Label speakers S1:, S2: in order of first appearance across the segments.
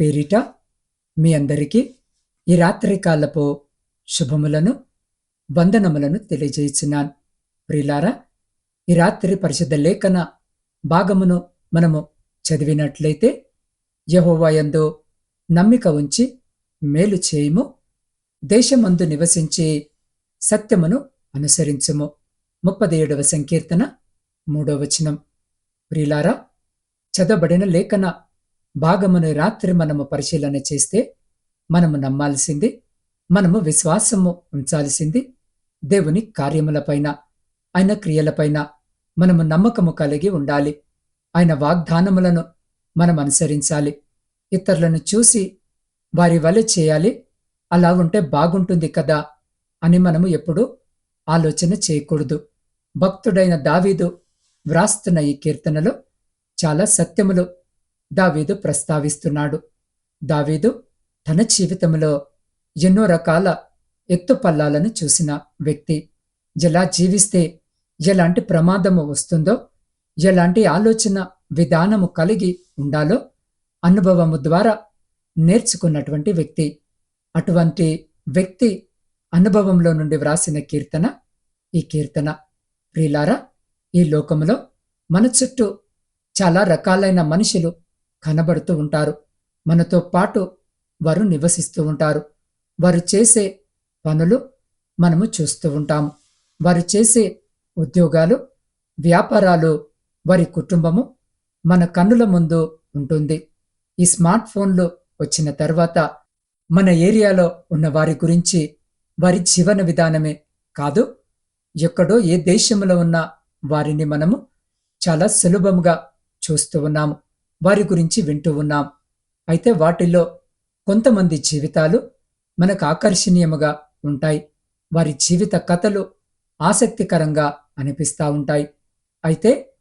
S1: పేరిట మీ అందరికీ ఈ రాత్రి కాలపు శుభములను వందనములను తెలియజేస్తున్నాను ప్రిలారా ఈ రాత్రి పరిశుద్ధ లేఖన భాగమును మనము చదివినట్లయితే యహోవాయందు నమ్మిక ఉంచి మేలు చేయుము. దేశమందు నివసించి సత్యమును అనుసరించుము. ముప్పది ఏడవ సంకీర్తన మూడవ వచనం. ప్రిలారా చదవబడిన లేఖన భాగమును రాత్రి మనము పరిశీలన చేస్తే మనము నమ్మాల్సింది మనము విశ్వాసము ఉంచాల్సింది దేవుని కార్యములపైన ఆయన క్రియలపైన మనము నమ్మకము కలిగి ఉండాలి. ఆయన వాగ్దానములను మనం అనుసరించాలి. ఇతరులను చూసి వారి వలె చేయాలి. అలా ఉంటే బాగుంటుంది కదా అని మనము ఎప్పుడూ ఆలోచన చేయకూడదు. భక్తుడైన దావీదు వ్రాస్తున్న ఈ కీర్తనలో చాలా సత్యములు దావీదు ప్రస్తావిస్తున్నాడు. దావీదు తన జీవితంలో ఎన్నో రకాల ఎత్తుపల్లాలను చూసిన వ్యక్తి. ఎలా జీవిస్తే ఎలాంటి ప్రమాదము వస్తుందో ఎలాంటి ఆలోచన విధానము కలిగి ఉండాలో అనుభవము ద్వారా నేర్చుకున్నటువంటి వ్యక్తి. అటువంటి వ్యక్తి అనుభవంలో నుండి వ్రాసిన కీర్తన ఈ కీర్తన. ప్రియులారా ఈ లోకములో మన చుట్టూ చాలా రకాలైన మనుషులు కనబడుతూ ఉంటారు. మనతో పాటు వారు నివసిస్తూ ఉంటారు. వారు చేసే పనులు మనము చూస్తూ ఉంటాము. వారు చేసే ఉద్యోగాలు వ్యాపారాలు వారి కుటుంబము మన కన్నుల ముందు ఉంటుంది. ఈ స్మార్ట్ ఫోన్లు వచ్చిన తర్వాత మన ఏరియాలో ఉన్న వారి గురించి వారి జీవన విధానమే కాదు ఎక్కడో ఏ దేశంలో ఉన్న వారిని మనము చాలా సులభంగా చూస్తూ ఉన్నాము. వారి గురించి వింటూ ఉన్నాం. అయితే వాటిల్లో కొంతమంది జీవితాలు మనకు ఆకర్షణీయముగా ఉంటాయి. వారి జీవిత కథలు ఆసక్తికరంగా అనిపిస్తూ ఉంటాయి. అయితే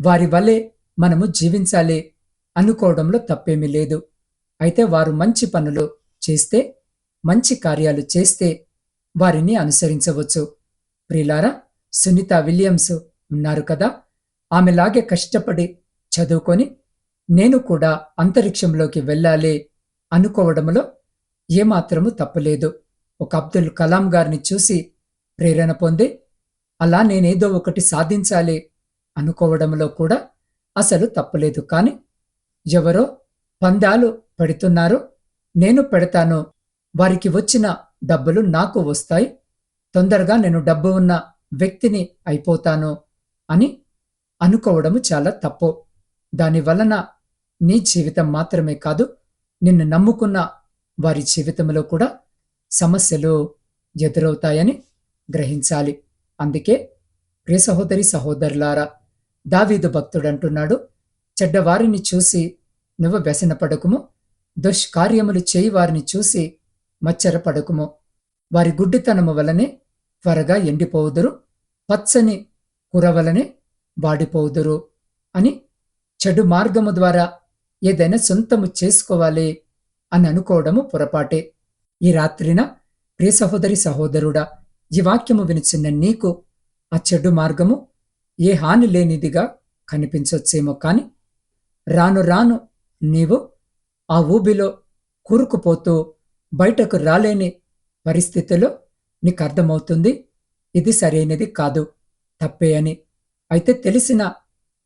S1: వారి వలె మనము జీవించాలి అనుకోవడంలో తప్పేమీ లేదు. అయితే వారు మంచి పనులు చేస్తే మంచి కార్యాలు చేస్తే వారిని అనుసరించవచ్చు. ప్రిలారా సునీత విలియమ్స్ ఉన్నారు కదా. ఆమెలాగే కష్టపడి చదువుకొని నేను కూడా అంతరిక్షంలోకి వెళ్ళాలి అనుకోవడంలో ఏమాత్రము తప్పలేదు. ఒక అబ్దుల్ కలాం గారిని చూసి ప్రేరణ పొంది అలా నేనేదో ఒకటి సాధించాలి అనుకోవడంలో కూడా అసలు తప్పలేదు. కానీ ఎవరో పందాలు పెడుతున్నారు నేను పెడతాను వారికి వచ్చిన డబ్బులు నాకు వస్తాయి తొందరగా నేను డబ్బు ఉన్న వ్యక్తిని అయిపోతాను అని అనుకోవడము చాలా తప్పు. దాని వలన నీ జీవితం మాత్రమే కాదు నిన్ను నమ్ముకున్న వారి జీవితంలో కూడా సమస్యలు ఎదురవుతాయని గ్రహించాలి. అందుకే ప్రియ సహోదరి సహోదరులారా దావీదు భక్తుడంటున్నాడు చెడ్డవారిని చూసి నువ్వు వ్యసనపడకుము దుష్కార్యములు చేయి వారిని చూసి మచ్చరపడకుము వారి గుడ్డితనము వలనే త్వరగా ఎండిపోవుదురు పచ్చని కురవలనే వాడిపోవుదురు అని చెడు మార్గము ద్వారా ఏదైనా సొంతము చేసుకోవాలి అని అనుకోవడము పొరపాటే. ఈ రాత్రిన ప్రియ సహోదరి సహోదరుడా ఈ వాక్యము వినిచిన నీకు ఆ చెడు మార్గము ఏ హాని లేనిదిగా కనిపించొచ్చేమో కాని రాను రాను నీవు ఆ ఊబిలో కూరుకుపోతూ బయటకు రాలేని పరిస్థితిలో నీకు అర్థమవుతుంది ఇది సరైనది కాదు తప్పే అని. అయితే తెలిసిన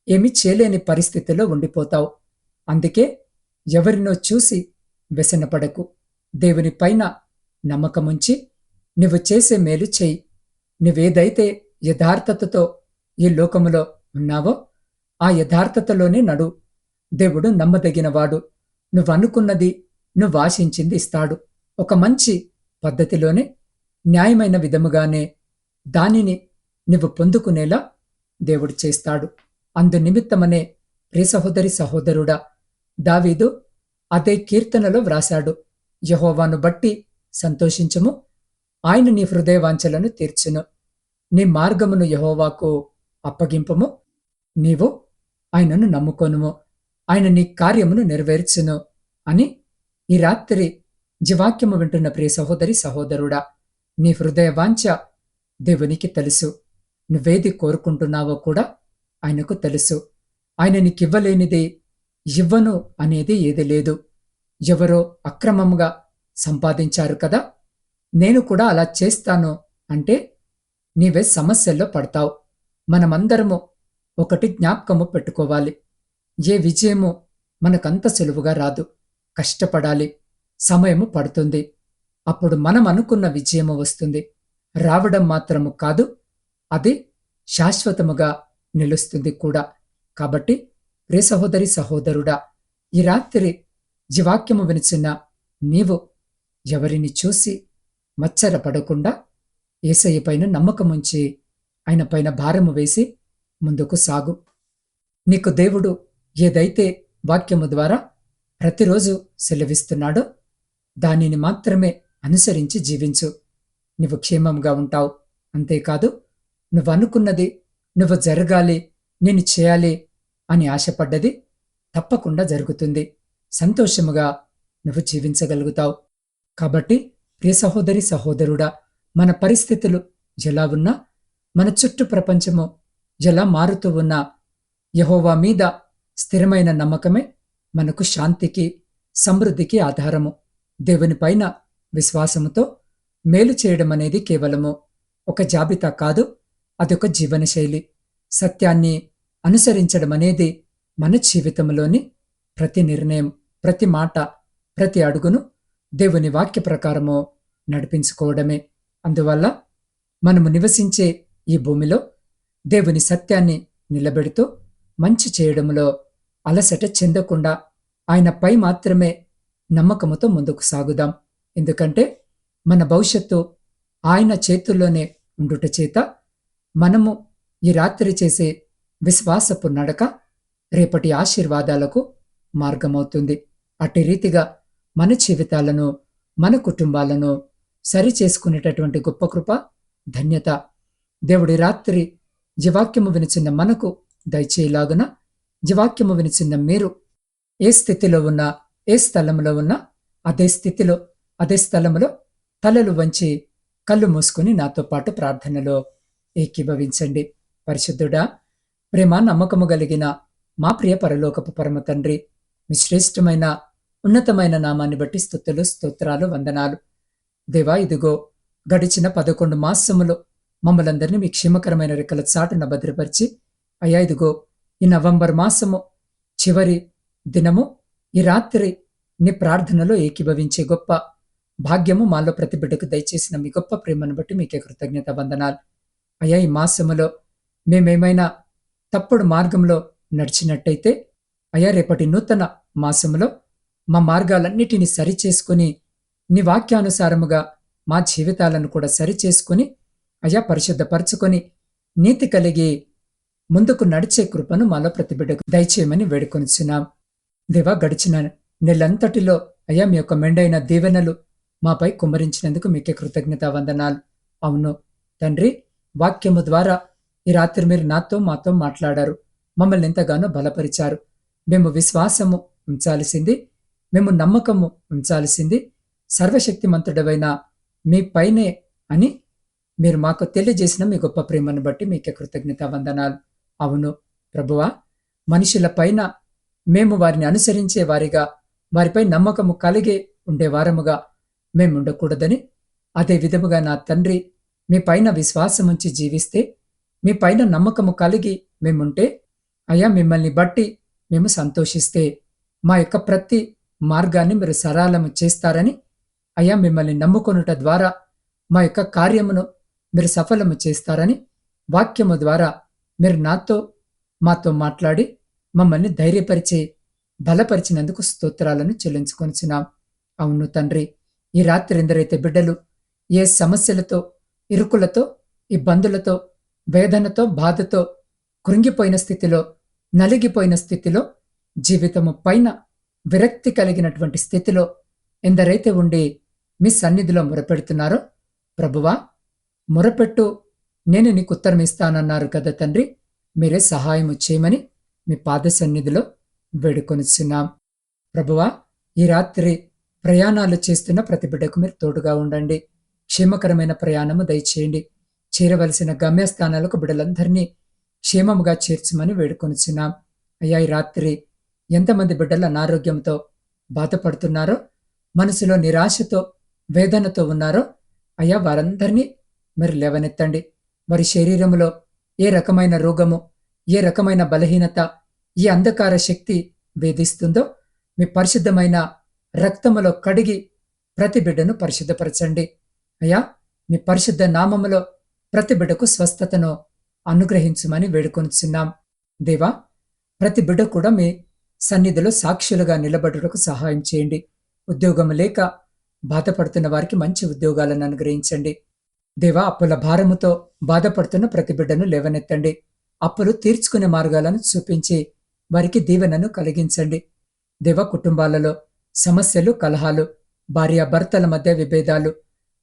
S1: ఏమీ చేయలేని పరిస్థితిలో ఉండిపోతావు. అందుకే ఎవరినో చూసి వ్యసనపడకు. దేవుని పైన నమ్మకముంచి నువ్వు చేసే మేలు చేయి. నువ్వేదైతే యథార్థతతో ఈ లోకములో ఉన్నావో ఆ యథార్థతలోనే నడు. దేవుడు నమ్మదగినవాడు. నువ్వనుకున్నది నువ్వు ఆశించింది ఇస్తాడు. ఒక మంచి పద్ధతిలోనే న్యాయమైన విధముగానే దానిని నువ్వు పొందుకునేలా దేవుడు చేస్తాడు. అందు నిమిత్తమనే ప్రియ సహోదరి సహోదరుడా దావీదు అదే కీర్తనలో వ్రాశాడు. యహోవాను బట్టి సంతోషించము. ఆయన నీ హృదయవాంఛలను తీర్చును. నీ మార్గమును యహోవాకు అప్పగింపము. నీవు ఆయనను నమ్ముకొనుము. ఆయన నీ కార్యమును నెరవేర్చును అని ఈ రాత్రి జీవాక్యము వింటున్న ప్రియ సహోదరి సహోదరుడా నీ హృదయ వాంఛ దేవునికి తెలుసు. నువ్వేది కోరుకుంటున్నావో కూడా ఆయనకు తెలుసు. ఆయన నీకివ్వలేనిది ఇవ్వను అనేది ఏది లేదు. ఎవరో అక్రమంగా సంపాదించారు కదా? నేను కూడా అలా చేస్తాను అంటే నీవే సమస్యల్లో పడతావు. మనమందరము ఒకటి జ్ఞాపకము పెట్టుకోవాలి. ఏ విజయము మనకంత సులువుగా రాదు. కష్టపడాలి. సమయము పడుతుంది. అప్పుడు మనం అనుకున్న విజయము వస్తుంది. రావడం మాత్రము కాదు. అది శాశ్వతముగా నిలుస్తుంది కూడా. కాబట్టి ప్రే సహోదరి సహోదరుడా ఈ రాత్రి జీవాక్యము వినిచిన నీవు ఎవరిని చూసి మచ్చరపడకుండా ఏసయ్య పైన నమ్మకముంచి ఆయన పైన భారము వేసి ముందుకు సాగు. నీకు దేవుడు ఏదైతే వాక్యము ద్వారా ప్రతిరోజు సెలవిస్తున్నాడో దానిని మాత్రమే అనుసరించి జీవించు. నువ్వు క్షేమంగా ఉంటావు. అంతేకాదు నువ్వు అనుకున్నది నువ్వు జరగాలి నేను చేయాలి అని ఆశపడ్డది తప్పకుండా జరుగుతుంది. సంతోషముగా నువ్వు జీవించగలుగుతావు. కాబట్టి ప్రియ సహోదరి సహోదరుడా మన పరిస్థితులు ఎలా ఉన్నా మన చుట్టూ ప్రపంచము ఎలా మారుతూ ఉన్నా యహోవా మీద స్థిరమైన నమ్మకమే మనకు శాంతికి సమృద్ధికి ఆధారము. దేవుని పైన విశ్వాసముతో మేలు చేయడం అనేది కేవలము ఒక జాబితా కాదు అదొక జీవనశైలి. సత్యాన్ని అనుసరించడం అనేది మన జీవితంలోని ప్రతి నిర్ణయం ప్రతి మాట ప్రతి అడుగును దేవుని వాక్య ప్రకారము నడిపించుకోవడమే. అందువల్ల మనము నివసించే ఈ భూమిలో దేవుని సత్యాన్ని నిలబెడుతూ మంచి చేయడంలో అలసట చెందకుండా ఆయనపై మాత్రమే నమ్మకముతో ముందుకు సాగుదాం. ఎందుకంటే మన భవిష్యత్తు ఆయన చేతుల్లోనే ఉండుట చేత మనము ఈ రాత్రి చేసే విశ్వాసపు నడక రేపటి ఆశీర్వాదాలకు మార్గమవుతుంది. అట్టి రీతిగా మన జీవితాలను మన కుటుంబాలను సరి చేసుకునేటటువంటి గొప్ప కృప ధన్యత. దేవుడి రాత్రి జీవాక్యము వినిచిన్న మనకు దయచేయలాగున జీవాక్యము వినిచిన్న మీరు ఏ స్థితిలో ఉన్నా ఏ స్థలంలో ఉన్నా అదే స్థితిలో అదే స్థలంలో తలలు వంచి కళ్ళు మూసుకుని నాతో పాటు ప్రార్థనలో ఏకీభవించండి. పరిశుద్ధుడా ప్రేమ నమ్మకము కలిగిన మా ప్రియ పరలోకపు పరమ తండ్రి మీ శ్రేష్టమైన ఉన్నతమైన నామాన్ని బట్టి స్తుతులు స్తోత్రాలు వందనాలు. దేవా ఇదిగో గడిచిన పదకొండు మాసములు మమ్మలందరినీ మీ క్షేమకరమైన రెక్కల చాటున భద్రపరిచి అయ్యా ఇదిగో ఈ నవంబర్ మాసము చివరి దినము ఈ రాత్రి నీ ప్రార్థనలో ఏకీభవించే గొప్ప భాగ్యము మాలో ప్రతి బిడ్డకు దయచేసిన మీ గొప్ప ప్రేమను బట్టి మీకే కృతజ్ఞత వందనాలు. అయ్యా ఈ మాసములో మేమేమైనా తప్పుడు మార్గంలో నడిచినట్టయితే అయ్యా రేపటి నూతన మాసములో మా మార్గాలన్నిటినీ సరిచేసుకుని నీ వాక్యానుసారముగా మా జీవితాలను కూడా సరిచేసుకుని అయ్యా పరిశుద్ధపరచుకొని నీతి కలిగి ముందుకు నడిచే కృపను మాలో ప్రతిబిడ్డకు దయచేయమని వేడుకొనిచున్నాం. దేవా గడిచిన నెలంతటిలో అయ్యా మీ యొక్క మెండైన దీవెనలు మాపై కుమ్మరించినందుకు మీకే కృతజ్ఞత వందనాలు అవును తండ్రి వాక్యము ద్వారా ఈ రాత్రి మీరు నాతో మాతో మాట్లాడారు. మమ్మల్ని ఎంతగానో బలపరిచారు. మేము విశ్వాసము ఉంచాల్సింది మేము నమ్మకము ఉంచాల్సింది. సర్వశక్తిమంతుడవైన మీ పైనే అని మీరు మాకు తెలియజేసిన మీ గొప్ప ప్రేమను బట్టి మీకే కృతజ్ఞత వందనాలు. అవును ప్రభువా మనుషుల పైన మేము వారిని అనుసరించే వారిగా వారిపై నమ్మకము కలిగి ఉండే వారముగా మేము ఉండకూడదని అదే విధముగా నా తండ్రి మీ పైన విశ్వాసముంచి జీవిస్తే మీ పైన నమ్మకము కలిగి మేముంటే అయ్యా మిమ్మల్ని బట్టి మేము సంతోషిస్తే మా యొక్క ప్రతి మార్గాన్ని మీరు సరళము చేస్తారని అయ్యా మిమ్మల్ని నమ్ముకొనుట ద్వారా మా యొక్క కార్యమును మీరు సఫలము చేస్తారని వాక్యము ద్వారా మీరు నాతో మాతో మాట్లాడి మమ్మల్ని ధైర్యపరిచి బలపరిచినందుకు స్తోత్రాలను చెల్లించుకొనిచున్నాం. అవును తండ్రి ఈ రాత్రి ఎందరైతే బిడ్డలు ఏ సమస్యలతో ఇరుకులతో ఇబ్బందులతో వేదనతో బాధతో కృంగిపోయిన స్థితిలో నలిగిపోయిన స్థితిలో జీవితము పైన విరక్తి కలిగినటువంటి స్థితిలో ఎందరైతే ఉండి మీ సన్నిధిలో మొరపెడుతున్నారో ప్రభువా మొరపెట్టు. నేను నీకు ఉత్తరం ఇస్తానన్నారు కదా తండ్రి మీరే సహాయం చేయమని మీ పాద సన్నిధిలో వేడుకొనిచున్నాం. ప్రభువా ఈ రాత్రి ప్రయాణాలు చేస్తున్న ప్రతి బిడ్డకు మీరు తోడుగా ఉండండి. క్షేమకరమైన ప్రయాణము దయచేయండి. చేరవలసిన గమ్యస్థానాలకు బిడ్డలందరినీ క్షేమముగా చేర్చమని వేడుకొనిచున్నాం. అయ్యా ఈ రాత్రి ఎంతమంది బిడ్డలు అనారోగ్యంతో బాధపడుతున్నారో మనసులో నిరాశతో వేదనతో ఉన్నారో అయ్యా వారందరినీ మరి లేవనెత్తండి. వారి శరీరంలో ఏ రకమైన రోగము ఏ రకమైన బలహీనత ఈ అంధకార శక్తి వేధిస్తుందో మీ పరిశుద్ధమైన రక్తములో కడిగి ప్రతి బిడ్డను పరిశుద్ధపరచండి. అయ్యా మీ పరిశుద్ధ నామములో ప్రతి బిడ్డకు స్వస్థతను అనుగ్రహించమని వేడుకొనిచున్నాం. దేవా ప్రతి బిడ్డ కూడా మీ సన్నిధిలో సాక్షులుగా నిలబడుటకు సహాయం చేయండి. ఉద్యోగం లేక బాధపడుతున్న వారికి మంచి ఉద్యోగాలను అనుగ్రహించండి. దేవా అప్పుల భారముతో బాధపడుతున్న ప్రతి బిడ్డను లేవనెత్తండి. అప్పులు తీర్చుకునే మార్గాలను చూపించి వారికి దీవెనను కలిగించండి. దేవ కుటుంబాలలో సమస్యలు కలహాలు భార్యాభర్తల మధ్య విభేదాలు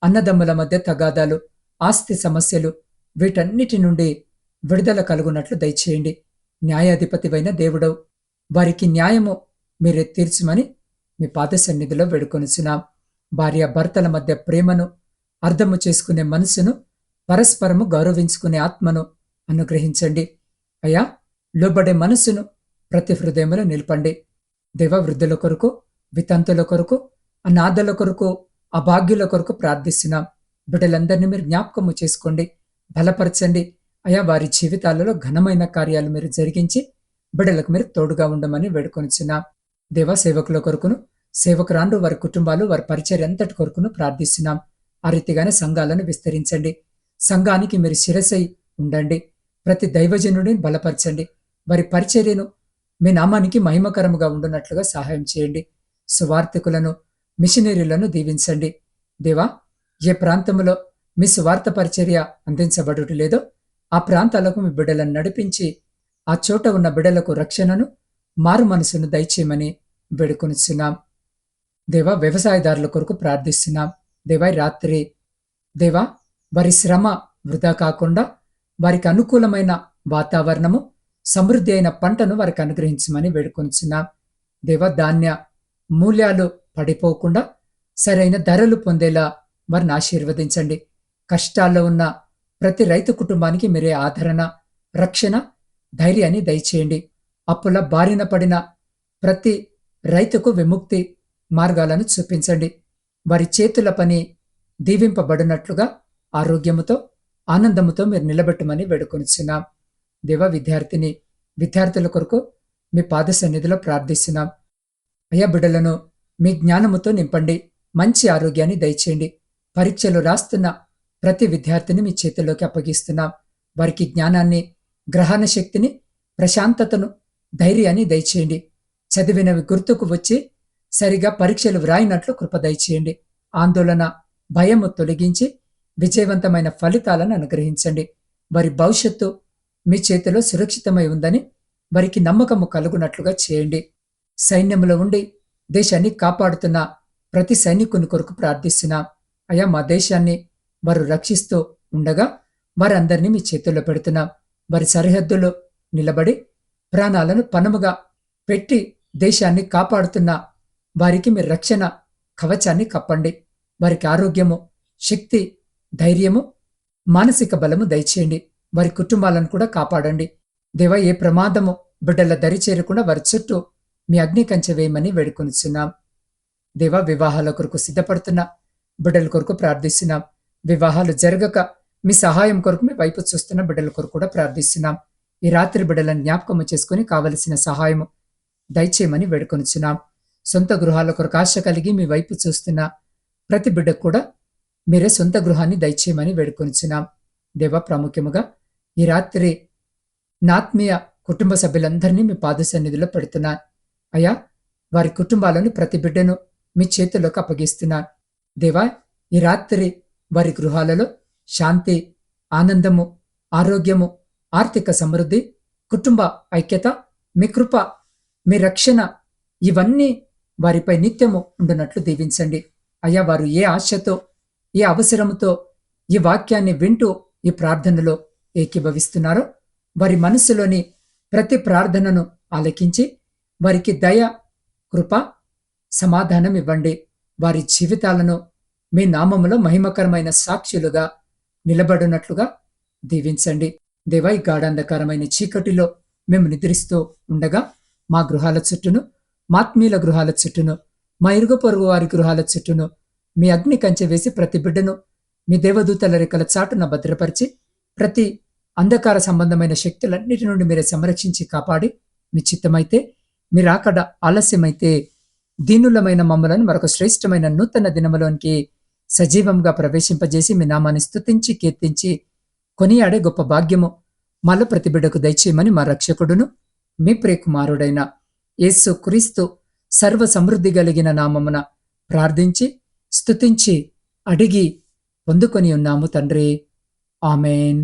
S1: అన్నదమ్ముల మధ్య తగాదాలు ఆస్తి సమస్యలు వీటన్నిటి నుండి విడుదల కలుగునట్లు దయచేయండి. న్యాయాధిపతివైన దేవుడవు వారికి న్యాయము మీరే తీర్చమని మీ పాద సన్నిధిలో వేడుకొనిచున్నాం. భార్య భర్తల మధ్య ప్రేమను అర్థము చేసుకునే మనసును పరస్పరము గౌరవించుకునే ఆత్మను అనుగ్రహించండి. అయ్యా లోబడే మనసును ప్రతి హృదయములో నిలపండి. దేవ వృద్ధుల కొరకు వితంతుల కొరకు అనాథల కొరకు అభాగ్యుల కొరకు ప్రార్థిస్తున్నాం బిడ్డలందరినీ మీరు జ్ఞాపకము చేసుకోండి బలపరచండి. అయా వారి జీవితాలలో ఘనమైన కార్యాలు మీరు జరిగించి బిడ్డలకు మీరు తోడుగా ఉండమని వేడుకొనిచున్నాం. దేవ సేవకుల కొరకును సేవకురాండు వారి కుటుంబాలు వారి పరిచర్య అంతటి కొరకును ప్రార్థిస్తున్నాం. ఆ రీతిగానే సంఘాలను విస్తరించండి. సంఘానికి మీరు శిరసై ఉండండి. ప్రతి దైవజనుడిని బలపరచండి. వారి పరిచర్యను మీ నామానికి మహిమకరముగా ఉండునట్లుగా సహాయం చేయండి. సువార్థికులను మిషనరీలను దీవించండి. దేవా ఏ ప్రాంతంలో మీ వార్త పరిచర్య అందించబడుట లేదో ఆ ప్రాంతాలకు మీ బిడ్డలను నడిపించి ఆ చోట ఉన్న బిడ్డలకు రక్షణను మారు మనసును దయచేయమని వేడుకొనిచున్నాం. దేవా వ్యవసాయదారుల కొరకు ప్రార్థిస్తున్నాం. దేవా రాత్రి దేవా వారి శ్రమ వృధా కాకుండా వారికి అనుకూలమైన వాతావరణము సమృద్ధి అయిన పంటను వారికి అనుగ్రహించమని వేడుకొనిచున్నాం. దేవ ధాన్య మూల్యాలు పడిపోకుండా సరైన ధరలు పొందేలా వారిని ఆశీర్వదించండి. కష్టాల్లో ఉన్న ప్రతి రైతు కుటుంబానికి మీరే ఆదరణ రక్షణ ధైర్యాన్ని దయచేయండి. అప్పుల బారిన పడిన ప్రతి రైతుకు విముక్తి మార్గాలను చూపించండి. వారి చేతుల పని దీవింపబడినట్లుగా ఆరోగ్యముతో ఆనందముతో మీరు నిలబెట్టమని వేడుకొనిచున్నాం. దేవ విద్యార్థిని విద్యార్థుల కొరకు మీ పాద సన్నిధిలో ప్రార్థిస్తున్నాం. అయ్యా బిడ్డలను మీ జ్ఞానముతో నింపండి. మంచి ఆరోగ్యాన్ని దయచేయండి. పరీక్షలు రాస్తున్న ప్రతి విద్యార్థిని మీ చేతుల్లోకి అప్పగిస్తున్నాం. వారికి జ్ఞానాన్ని గ్రహణ శక్తిని ప్రశాంతతను ధైర్యాన్ని దయచేయండి. చదివినవి గుర్తుకు వచ్చి సరిగా పరీక్షలు వ్రాయినట్లు కృప దయచేయండి. ఆందోళన భయము తొలగించి విజయవంతమైన ఫలితాలను అనుగ్రహించండి. వారి భవిష్యత్తు మీ చేతిలో సురక్షితమై ఉందని వారికి నమ్మకము కలుగునట్లుగా చేయండి. సైన్యంలో ఉండి దేశాన్ని కాపాడుతున్న ప్రతి సైనికుని కొరకు ప్రార్థిస్తున్నాం. అయా మా దేశాన్ని వారు రక్షిస్తూ ఉండగా వారందరినీ మీ చేతుల్లో పెడుతున్నాం. వారి సరిహద్దులో నిలబడి ప్రాణాలను పనముగా పెట్టి దేశాన్ని కాపాడుతున్న వారికి మీ రక్షణ కవచాన్ని కప్పండి. వారికి ఆరోగ్యము శక్తి ధైర్యము మానసిక బలము దయచేయండి. వారి కుటుంబాలను కూడా కాపాడండి. దేవ ఏ ప్రమాదము బిడ్డల దరి చేరకుండా వారి చుట్టూ మీ అగ్ని కంచె వేయమని వేడుకొనిచున్నాం. దేవ వివాహాల కొరకు సిద్ధపడుతున్న. బిడ్డల కొరకు ప్రార్థిస్తున్నాం. వివాహాలు జరగక మీ సహాయం కొరకు మీ వైపు చూస్తున్న బిడ్డల కొరకు కూడా ప్రార్థిస్తున్నాం. ఈ రాత్రి బిడ్డలను జ్ఞాపకము చేసుకుని కావలసిన సహాయము దయచేయమని వేడుకొనిచున్నాం. సొంత గృహాల కొరకు ఆశ కలిగి మీ వైపు చూస్తున్న ప్రతి బిడ్డకు కూడా మీరే సొంత గృహాన్ని దయచేయమని వేడుకొనిచున్నాం. దేవ ప్రాముఖ్యముగా ఈ రాత్రి నాత్మీయ కుటుంబ సభ్యులందరినీ మీ పాద సన్నిధిలో పెడుతున్నాను. అయ్యా వారి కుటుంబాలను ప్రతి బిడ్డను మీ చేతిలోకి అప్పగిస్తున్నాను. దేవా ఈ రాత్రి వారి గృహాలలో శాంతి ఆనందము ఆరోగ్యము ఆర్థిక సమృద్ధి కుటుంబ ఐక్యత మీ కృప మీ రక్షణ ఇవన్నీ వారిపై నిత్యము ఉండునట్లు దీవించండి. అయ్యా వారు ఏ ఆశతో ఏ అవసరముతో ఈ వాక్యాన్ని వింటూ ఈ ప్రార్థనలో ఏకీభవిస్తున్నారో వారి మనసులోని ప్రతి ప్రార్థనను ఆలకించి వారికి దయ కృప సమాధానం ఇవ్వండి. వారి జీవితాలను మీ నామములో మహిమకరమైన సాక్షులుగా నిలబడినట్లుగా దీవించండి. దేవా ఈ గాఢాంధకారమైన చీకటిలో మేము నిద్రిస్తూ ఉండగా మా గృహాల చుట్టూను మాత్మీయుల గృహాల చుట్టూను మా ఇరుగు పొరుగు వారి గృహాల చుట్టూను మీ అగ్ని కంచె వేసి ప్రతి బిడ్డను మీ దేవదూతల రెక్కల చాటున భద్రపరిచి ప్రతి అంధకార సంబంధమైన శక్తులన్నిటి నుండి మీరే సంరక్షించి కాపాడి మీ చిత్తమైతే మీరు అక్కడ ఆలస్యమైతే దీనులమైన మమ్మలను మరొక శ్రేష్టమైన నూతన దినములోనికి సజీవంగా ప్రవేశింపజేసి మీ నామాన్ని స్తుతించి కీర్తించి కొనియాడే గొప్ప భాగ్యము మాలో ప్రతిబిడకు దయచేయమని మా రక్షకుడును మీ ప్రియకుమారుడైన యేసు క్రీస్తు సర్వ సమృద్ధి కలిగిన నామమున ప్రార్థించి స్తుతించి అడిగి పొందుకొని ఉన్నాము తండ్రి. ఆమెన్.